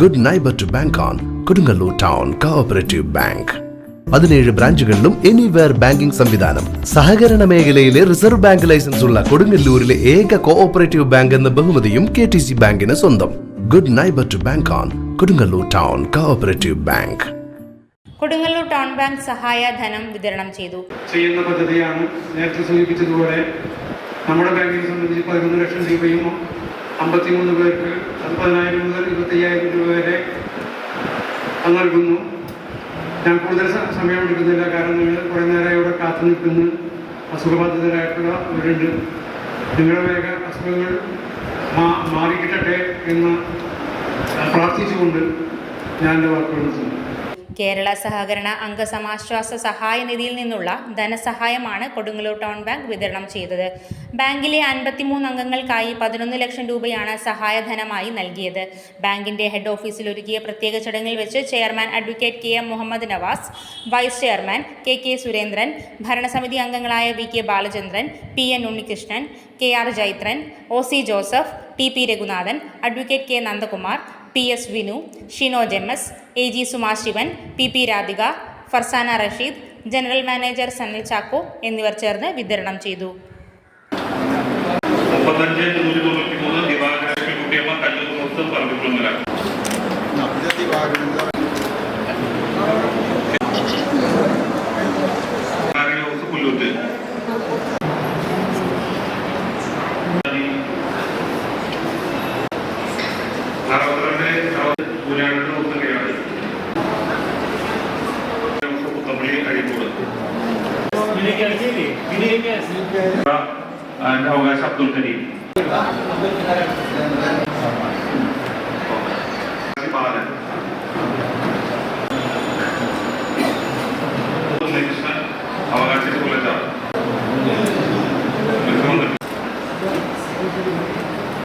Good neighbour to bank on Kodungallur town cooperative bank പതിനേഴ് ബ്രാഞ്ചുകളിലും anywhere banking സംവിധാനം. സഹകരണ മേഖലയിലെ റിസർവ് ബാങ്ക് ലൈസൻസ് ഉള്ള കൊടുങ്ങല്ലൂരിലെ ഏക കോഓപ്പറേറ്റീവ് ബാങ്ക് എന്ന ബഹുമതിയും കെ ടി സി ബാങ്കിന് സ്വന്തം. Good neighbour to bank on Kodungallur town cooperative bank Kodungallur town bank സഹായ ധനം വിതരണം ചെയ്തു. ചെയ്യുന്ന പദ്ധതിയാണ് നേരത്തെ സൂചിപ്പിച്ചതുപോലെ നമ്മുടെ ബാങ്കിനെ സംബന്ധിച്ച് പതിനൊന്ന് ലക്ഷം രൂപയും അമ്പത്തിമൂന്ന് പേർക്ക് അമ്പതിനായിരം മുതൽ ഇരുപത്തയ്യായിരം രൂപ വരെ നൽകുന്നു. ഞാൻ കൂടുതൽ സമയം എടുക്കുന്നില്ല. കാരണം നിങ്ങൾ കുറേ നേരം ഇവിടെ കാത്തു നിൽക്കുന്നു. അസുഖബാധിതരായിട്ടുള്ളവരുണ്ട് നിങ്ങളുടെ വേഗ അസുഖങ്ങൾ മാ- മാറിക്കിട്ടട്ടെ എന്ന് പ്രാർത്ഥിച്ചുകൊണ്ട് ഞാൻ എന്റെ വാക്കുകൾ നിർത്തുന്നു. കേരള സഹകരണ അംഗസമാശ്വാസ സഹായ നിധിയിൽ നിന്നുള്ള ധനസഹായമാണ് കൊടുങ്ങല്ലൂർ ടൗൺ ബാങ്ക് വിതരണം ചെയ്തത്. ബാങ്കിലെ അൻപത്തിമൂന്ന് അംഗങ്ങൾക്കായി പതിനൊന്ന് ലക്ഷം രൂപയാണ് സഹായധനമായി നൽകിയത്. ബാങ്കിന്റെ ഹെഡ് ഓഫീസിൽ ഒരുക്കിയ പ്രത്യേക ചടങ്ങിൽ വെച്ച് chairman advocate K M Muhammad Navas vice chairman K K Surendran ഭരണസമിതി അംഗങ്ങളായ V K Balachandran P N Unnikrishnan K R Jaithran O C Joseph T P Raghunathan advocate K Nandakumar P S Vinu Shino Jemmas A G Sumashivan P P Radhika Farsana Rasheed general manager Sanil Chacko എന്നിവർ ചേർന്ന് വിതരണം ചെയ്തു. കുട്ടിയമ്മ കല്ലൂർ അറുപത്തിരണ്ട് പുരാണ ഒത്തുകയാണ് പുത്തമ്പള്ളി അഴീക്കോട് അതിന്റെ അവകാശം അബ്ദുൽ കരീം